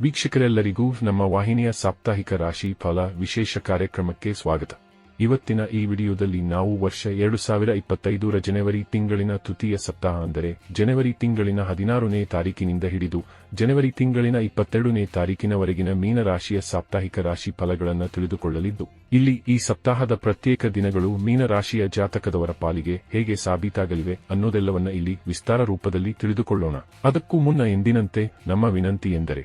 ವೀಕ್ಷಕರೆಲ್ಲರಿಗೂ ನಮ್ಮ ವಾಹಿನಿಯ ಸಾಪ್ತಾಹಿಕ ರಾಶಿ ಫಲ ವಿಶೇಷ ಕಾರ್ಯಕ್ರಮಕ್ಕೆ ಸ್ವಾಗತ. ಇವತ್ತಿನ ಈ ವಿಡಿಯೋದಲ್ಲಿ ನಾವು ವರ್ಷ ಎರಡು ಸಾವಿರ ಇಪ್ಪತ್ತೈದರ ಜನವರಿ ತಿಂಗಳಿನ ತೃತೀಯ ಸಪ್ತಾಹ ಅಂದರೆ ಜನವರಿ ತಿಂಗಳಿನ ಹದಿನಾರನೇ ತಾರೀಕಿನಿಂದ ಹಿಡಿದು ಜನವರಿ ತಿಂಗಳಿನ ಇಪ್ಪತ್ತೆರಡನೇ ತಾರೀಕಿನವರೆಗಿನ ಮೀನರಾಶಿಯ ಸಾಪ್ತಾಹಿಕ ರಾಶಿ ಫಲಗಳನ್ನು ತಿಳಿದುಕೊಳ್ಳಲಿದ್ದು, ಇಲ್ಲಿ ಈ ಸಪ್ತಾಹದ ಪ್ರತ್ಯೇಕ ದಿನಗಳು ಮೀನರಾಶಿಯ ಜಾತಕದವರ ಪಾಲಿಗೆ ಹೇಗೆ ಸಾಬೀತಾಗಲಿವೆ ಅನ್ನೋದೆಲ್ಲವನ್ನ ಇಲ್ಲಿ ವಿಸ್ತಾರ ರೂಪದಲ್ಲಿ ತಿಳಿದುಕೊಳ್ಳೋಣ. ಅದಕ್ಕೂ ಮುನ್ನ ಎಂದಿನಂತೆ ನಮ್ಮ ವಿನಂತಿ ಎಂದರೆ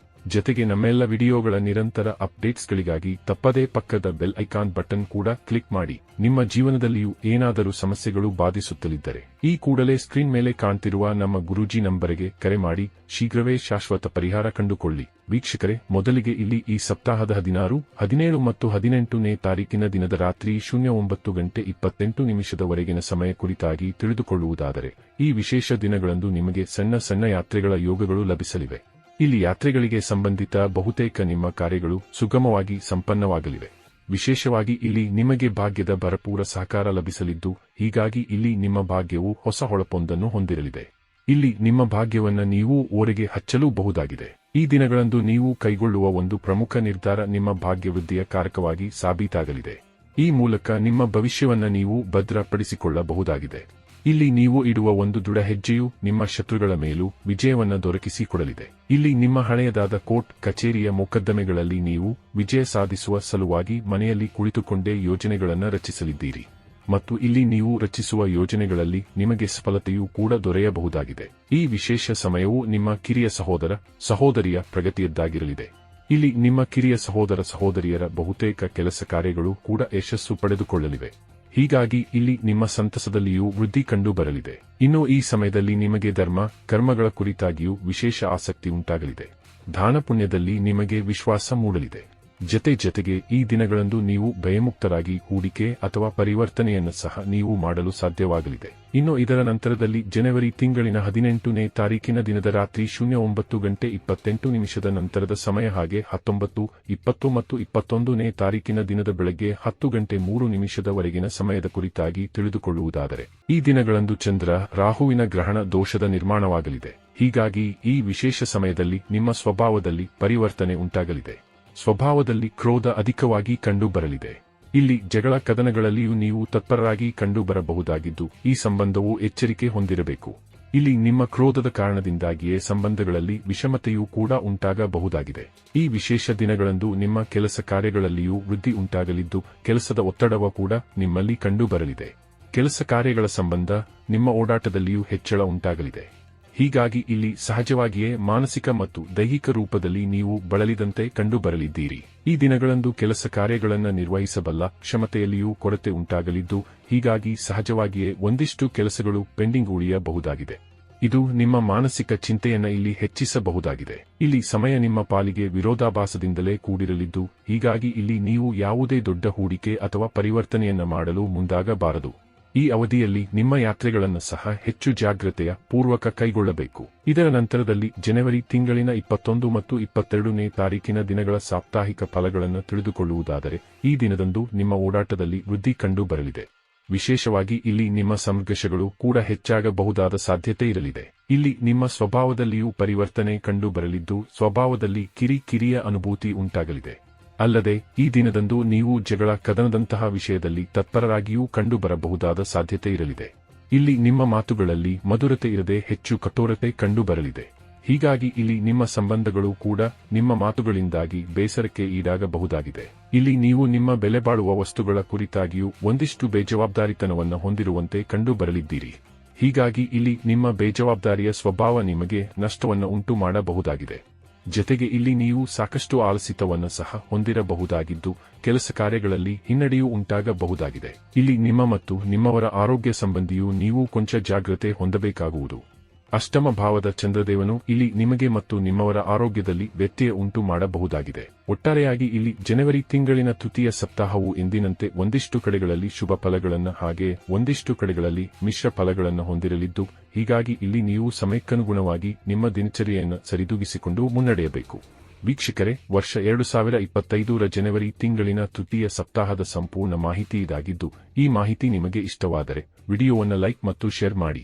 ಜತೆಗೆ ನಮ್ಮೆಲ್ಲ ವಿಡಿಯೋಗಳ ನಿರಂತರ ಅಪ್ಡೇಟ್ಸ್ಗಳಿಗಾಗಿ ತಪ್ಪದೇ ಪಕ್ಕದ ಬೆಲ್ ಐಕಾನ್ ಬಟನ್ ಕೂಡ ಕ್ಲಿಕ್ ಮಾಡಿ. ನಿಮ್ಮ ಜೀವನದಲ್ಲಿಯೂ ಏನಾದರೂ ಸಮಸ್ಯೆಗಳು ಬಾಧಿಸುತ್ತಲಿದ್ದರೆ ಈ ಕೂಡಲೇ ಸ್ಕ್ರೀನ್ ಮೇಲೆ ಕಾಣ್ತಿರುವ ನಮ್ಮ ಗುರೂಜಿ ನಂಬರಿಗೆ ಕರೆ ಮಾಡಿ. ಶೀಘ್ರವೇ ಶಾಶ್ವತ ಪರಿಹಾರ ಕಂಡುಕೊಳ್ಳಿ. ವೀಕ್ಷಕರೇ, ಮೊದಲಿಗೆ ಇಲ್ಲಿ ಈ ಸಪ್ತಾಹದ ಹದಿನಾರು, ಹದಿನೇಳು ಮತ್ತು ಹದಿನೆಂಟನೇ ತಾರೀಕಿನ ದಿನದ ರಾತ್ರಿ ಶೂನ್ಯ ಒಂಬತ್ತು ಗಂಟೆ ಇಪ್ಪತ್ತೆಂಟು ನಿಮಿಷದವರೆಗಿನ ಸಮಯ ಕುರಿತಾಗಿ ತಿಳಿದುಕೊಳ್ಳುವುದಾದರೆ, ಈ ವಿಶೇಷ ದಿನಗಳಂದು ನಿಮಗೆ ಸಣ್ಣ ಸಣ್ಣ ಯಾತ್ರೆಗಳ ಯೋಗಗಳು ಲಭಿಸಲಿವೆ. ಇಲ್ಲಿ ಯಾತ್ರೆಗಳಿಗೆ ಸಂಬಂಧಿತ ಬಹುತೇಕ ನಿಮ್ಮ ಕಾರ್ಯಗಳು ಸುಗಮವಾಗಿ ಸಂಪನ್ನವಾಗಲಿವೆ. ವಿಶೇಷವಾಗಿ ಇಲ್ಲಿ ನಿಮಗೆ ಭಾಗ್ಯದ ಭರಪೂರ ಸಹಕಾರ ಲಭಿಸಲಿದ್ದು, ಹೀಗಾಗಿ ಇಲ್ಲಿ ನಿಮ್ಮ ಭಾಗ್ಯವು ಹೊಸ ಹೊಳಪೊಂದನ್ನು ಹೊಂದಿರಲಿದೆ. ಇಲ್ಲಿ ನಿಮ್ಮ ಭಾಗ್ಯವನ್ನು ನೀವು ಓರೆಗೆ ಹಚ್ಚಲೂ ಬಹುದಾಗಿದೆ ಈ ದಿನಗಳಂದು ನೀವು ಕೈಗೊಳ್ಳುವ ಒಂದು ಪ್ರಮುಖ ನಿರ್ಧಾರ ನಿಮ್ಮ ಭಾಗ್ಯವೃದ್ಧಿಯ ಕಾರಕವಾಗಿ ಸಾಬೀತಾಗಲಿದೆ. ಈ ಮೂಲಕ ನಿಮ್ಮ ಭವಿಷ್ಯವನ್ನು ನೀವು ಭದ್ರಪಡಿಸಿಕೊಳ್ಳಬಹುದಾಗಿದೆ. ಇಲ್ಲಿ ನೀವು ಇಡುವ ಒಂದು ದೃಢ ಹೆಜ್ಜೆಯು ನಿಮ್ಮ ಶತ್ರುಗಳ ಮೇಲೂ ವಿಜಯವನ್ನು ದೊರಕಿಸಿಕೊಡಲಿದೆ. ಇಲ್ಲಿ ನಿಮ್ಮ ಹಳೆಯದಾದ ಕೋರ್ಟ್, ಕಚೇರಿಯ ಮೊಕದ್ದಮೆಗಳಲ್ಲಿ ನೀವು ವಿಜಯ ಸಾಧಿಸುವ ಸಲುವಾಗಿ ಮನೆಯಲ್ಲಿ ಕುಳಿತುಕೊಂಡೇ ಯೋಜನೆಗಳನ್ನು ರಚಿಸಲಿದ್ದೀರಿ. ಮತ್ತು ಇಲ್ಲಿ ನೀವು ರಚಿಸುವ ಯೋಜನೆಗಳಲ್ಲಿ ನಿಮಗೆ ಸಫಲತೆಯೂ ಕೂಡ ದೊರೆಯಬಹುದಾಗಿದೆ. ಈ ವಿಶೇಷ ಸಮಯವು ನಿಮ್ಮ ಕಿರಿಯ ಸಹೋದರ, ಸಹೋದರಿಯ ಪ್ರಗತಿಯದ್ದಾಗಿರಲಿದೆ. ಇಲ್ಲಿ ನಿಮ್ಮ ಕಿರಿಯ ಸಹೋದರ, ಸಹೋದರಿಯರ ಬಹುತೇಕ ಕೆಲಸ ಕಾರ್ಯಗಳು ಕೂಡ ಯಶಸ್ಸು ಪಡೆದುಕೊಳ್ಳಲಿವೆ. ಹೀಗಾಗಿ ಇಲ್ಲಿ ನಿಮ್ಮ ಸಂತಸದಲ್ಲಿಯೂ ವೃದ್ಧಿ ಕಂಡು ಬರಲಿದೆ ಇನ್ನು ಈ ಸಮಯದಲ್ಲಿ ನಿಮಗೆ ಧರ್ಮ, ಕರ್ಮಗಳ ಕುರಿತಾಗಿಯೂ ವಿಶೇಷ ಆಸಕ್ತಿ ಉಂಟಾಗಲಿದೆ. ದಾನಪುಣ್ಯದಲ್ಲಿ ನಿಮಗೆ ವಿಶ್ವಾಸ ಮೂಡಲಿದೆ. ಜತೆ ಜತೆಗೆ ಈ ದಿನಗಳಂದು ನೀವು ಭಯಮುಕ್ತರಾಗಿ ಹೂಡಿಕೆ ಅಥವಾ ಪರಿವರ್ತನೆಯನ್ನು ಸಹ ನೀವು ಮಾಡಲು ಸಾಧ್ಯವಾಗಲಿದೆ. ಇನ್ನು ಇದರ ನಂತರದಲ್ಲಿ ಜನವರಿ ತಿಂಗಳಿನ ಹದಿನೆಂಟನೇ ತಾರೀಕಿನ ದಿನದ ರಾತ್ರಿ ಶೂನ್ಯ ಒಂಬತ್ತು ಗಂಟೆ ಇಪ್ಪತ್ತೆಂಟು ನಿಮಿಷದ ನಂತರದ ಸಮಯ ಹಾಗೆ ಹತ್ತೊಂಬತ್ತು, ಇಪ್ಪತ್ತು ಮತ್ತು ಇಪ್ಪತ್ತೊಂದನೇ ತಾರೀಕಿನ ದಿನದ ಬೆಳಗ್ಗೆ ಹತ್ತು ಗಂಟೆ ಮೂರು ನಿಮಿಷದವರೆಗಿನ ಸಮಯದ ಕುರಿತಾಗಿ ತಿಳಿದುಕೊಳ್ಳುವುದಾದರೆ, ಈ ದಿನಗಳಂದು ಚಂದ್ರ ರಾಹುವಿನ ಗ್ರಹಣ ದೋಷದ ನಿರ್ಮಾಣವಾಗಲಿದೆ. ಹೀಗಾಗಿ ಈ ವಿಶೇಷ ಸಮಯದಲ್ಲಿ ನಿಮ್ಮ ಸ್ವಭಾವದಲ್ಲಿ ಪರಿವರ್ತನೆ ಉಂಟಾಗಲಿದೆ. ಸ್ವಭಾವದಲ್ಲಿ ಕ್ರೋಧ ಅಧಿಕವಾಗಿ ಕಂಡುಬರಲಿದೆ. ಇಲ್ಲಿ ಜಗಳ ಕದನಗಳಲ್ಲಿಯೂ ನೀವು ತತ್ಪರರಾಗಿ ಕಂಡುಬರಬಹುದಾಗಿದ್ದು, ಈ ಸಂಬಂಧವು ಎಚ್ಚರಿಕೆ ಹೊಂದಿರಬೇಕು. ಇಲ್ಲಿ ನಿಮ್ಮ ಕ್ರೋಧದ ಕಾರಣದಿಂದಾಗಿಯೇ ಸಂಬಂಧಗಳಲ್ಲಿ ವಿಷಮತೆಯೂ ಕೂಡ ಉಂಟಾಗಬಹುದಾಗಿದೆ. ಈ ವಿಶೇಷ ದಿನಗಳಂದು ನಿಮ್ಮ ಕೆಲಸ ಕಾರ್ಯಗಳಲ್ಲಿಯೂ ವೃದ್ಧಿ ಉಂಟಾಗಲಿದ್ದು, ಕೆಲಸದ ಒತ್ತಡವ ಕೂಡ ನಿಮ್ಮಲ್ಲಿ ಕಂಡುಬರಲಿದೆ. ಕೆಲಸ ಕಾರ್ಯಗಳ ಸಂಬಂಧ ನಿಮ್ಮ ಓಡಾಟದಲ್ಲಿಯೂ ಹೆಚ್ಚಳ ಉಂಟಾಗಲಿದೆ. ಹೀಗಾಗಿ ಇಲ್ಲಿ ಸಹಜವಾಗಿಯೇ ಮಾನಸಿಕ ಮತ್ತು ದೈಹಿಕ ರೂಪದಲ್ಲಿ ನೀವು ಬಳಲಿದಂತೆ ಕಂಡುಬರಲಿದ್ದೀರಿ. ಈ ದಿನಗಳಂದು ಕೆಲಸ ಕಾರ್ಯಗಳನ್ನು ನಿರ್ವಹಿಸಬಲ್ಲ ಕ್ಷಮತೆಯಲ್ಲಿಯೂ ಕೊರತೆ ಉಂಟಾಗಲಿದ್ದು, ಹೀಗಾಗಿ ಸಹಜವಾಗಿಯೇ ಒಂದಿಷ್ಟು ಕೆಲಸಗಳು ಪೆಂಡಿಂಗ್ ಉಳಿಯಬಹುದಾಗಿದೆ. ಇದು ನಿಮ್ಮ ಮಾನಸಿಕ ಚಿಂತೆಯನ್ನ ಇಲ್ಲಿ ಹೆಚ್ಚಿಸಬಹುದಾಗಿದೆ. ಇಲ್ಲಿ ಸಮಯ ನಿಮ್ಮ ಪಾಲಿಗೆ ವಿರೋಧಾಭಾಸದಿಂದಲೇ ಕೂಡಿರಲಿದ್ದು, ಹೀಗಾಗಿ ಇಲ್ಲಿ ನೀವು ಯಾವುದೇ ದೊಡ್ಡ ಹೂಡಿಕೆ ಅಥವಾ ಪರಿವರ್ತನೆಯನ್ನ ಮಾಡಲು ಮುಂದಾಗಬಾರದು. ಈ ಅವಧಿಯಲ್ಲಿ ನಿಮ್ಮ ಯಾತ್ರೆಗಳನ್ನು ಸಹ ಹೆಚ್ಚು ಜಾಗ್ರತೆಯ ಪೂರ್ವಕ ಕೈಗೊಳ್ಳಬೇಕು. ಇದರ ನಂತರದಲ್ಲಿ ಜನವರಿ ತಿಂಗಳಿನ ಇಪ್ಪತ್ತೊಂದು ಮತ್ತು ಇಪ್ಪತ್ತೆರಡನೇ ತಾರೀಕಿನ ದಿನಗಳ ಸಾಪ್ತಾಹಿಕ ಫಲಗಳನ್ನು ತಿಳಿದುಕೊಳ್ಳುವುದಾದರೆ ಈ ದಿನದಂದು ನಿಮ್ಮ ಓಡಾಟದಲ್ಲಿ ವೃದ್ಧಿ ಕಂಡು ಬರಲಿದೆ ವಿಶೇಷವಾಗಿ ಇಲ್ಲಿ ನಿಮ್ಮ ಸಂಘರ್ಷಗಳು ಕೂಡ ಹೆಚ್ಚಾಗಬಹುದಾದ ಸಾಧ್ಯತೆ ಇರಲಿದೆ. ಇಲ್ಲಿ ನಿಮ್ಮ ಸ್ವಭಾವದಲ್ಲಿಯೂ ಪರಿವರ್ತನೆ ಕಂಡು ಬರಲಿದ್ದು ಸ್ವಭಾವದಲ್ಲಿ ಕಿರಿಕಿರಿಯ ಅನುಭೂತಿ ಉಂಟಾಗಲಿದೆ. ಅಲ್ಲದೆ, ಈ ದಿನದಂದು ನೀವು ಜಗಳ ಕದನದಂತಹ ವಿಷಯದಲ್ಲಿ ತತ್ಪರರಾಗಿಯೂ ಕಂಡುಬರಬಹುದಾದ ಸಾಧ್ಯತೆ ಇರಲಿದೆ. ಇಲ್ಲಿ ನಿಮ್ಮ ಮಾತುಗಳಲ್ಲಿ ಮಧುರತೆ ಇರದೆ ಹೆಚ್ಚು ಕಠೋರತೆ ಕಂಡುಬರಲಿದೆ. ಹೀಗಾಗಿ ಇಲ್ಲಿ ನಿಮ್ಮ ಸಂಬಂಧಗಳು ಕೂಡ ನಿಮ್ಮ ಮಾತುಗಳಿಂದಾಗಿ ಬೇಸರಕ್ಕೆ ಈಡಾಗಬಹುದಾಗಿದೆ. ಇಲ್ಲಿ ನೀವು ನಿಮ್ಮ ಬೆಲೆಬಾಳುವ ವಸ್ತುಗಳ ಕುರಿತಾಗಿಯೂ ಒಂದಿಷ್ಟು ಬೇಜವಾಬ್ದಾರಿತನವನ್ನು ಹೊಂದಿರುವಂತೆ ಕಂಡುಬರಲಿದ್ದೀರಿ. ಹೀಗಾಗಿ ಇಲ್ಲಿ ನಿಮ್ಮ ಬೇಜವಾಬ್ದಾರಿಯ ಸ್ವಭಾವ ನಿಮಗೆ ನಷ್ಟವನ್ನು ಉಂಟು ಮಾಡಬಹುದಾಗಿದೆ ಜತೆಗೆ ಇಲ್ಲಿ ನೀವು ಸಾಕಷ್ಟು ಆಲಸಿತವನ್ನು ಸಹ ಹೊಂದಿರಬಹುದಾಗಿದ್ದು, ಕೆಲಸ ಕಾರ್ಯಗಳಲ್ಲಿ ಹಿನ್ನಡೆಯೂ ಉಂಟಾಗಬಹುದಾಗಿದೆ. ಇಲ್ಲಿ ನಿಮ್ಮ ಮತ್ತು ನಿಮ್ಮವರ ಆರೋಗ್ಯ ಸಂಬಂಧಿಯೂ ನೀವು ಕೊಂಚ ಜಾಗ್ರತೆ ಹೊಂದಬೇಕಾಗುವುದು. ಅಷ್ಟಮ ಭಾವದ ಚಂದ್ರದೇವನು ಇಲ್ಲಿ ನಿಮಗೆ ಮತ್ತು ನಿಮ್ಮವರ ಆರೋಗ್ಯದಲ್ಲಿ ವ್ಯತ್ಯಯ ಉಂಟು ಮಾಡಬಹುದಾಗಿದೆ. ಒಟ್ಟಾರೆಯಾಗಿ ಇಲ್ಲಿ ಜನವರಿ ತಿಂಗಳಿನ ತೃತೀಯ ಸಪ್ತಾಹವು ಎಂದಿನಂತೆ ಒಂದಿಷ್ಟು ಕಡೆಗಳಲ್ಲಿ ಶುಭ ಫಲಗಳನ್ನು ಹಾಗೆ ಒಂದಿಷ್ಟು ಕಡೆಗಳಲ್ಲಿ ಮಿಶ್ರ ಫಲಗಳನ್ನು ಹೊಂದಿರಲಿದ್ದು, ಹೀಗಾಗಿ ಇಲ್ಲಿ ನೀವು ಸಮಯಕ್ಕನುಗುಣವಾಗಿ ನಿಮ್ಮ ದಿನಚರಿಯನ್ನು ಸರಿದೂಗಿಸಿಕೊಂಡು ಮುನ್ನಡೆಯಬೇಕು. ವೀಕ್ಷಕರೇ, ವರ್ಷ ಎರಡು ಸಾವಿರ ಇಪ್ಪತ್ತೈದರ ಜನವರಿ ತಿಂಗಳಿನ ತೃತೀಯ ಸಪ್ತಾಹದ ಸಂಪೂರ್ಣ ಮಾಹಿತಿ ಇದಾಗಿದ್ದು, ಈ ಮಾಹಿತಿ ನಿಮಗೆ ಇಷ್ಟವಾದರೆ ವಿಡಿಯೋವನ್ನು ಲೈಕ್ ಮತ್ತು ಶೇರ್ ಮಾಡಿ.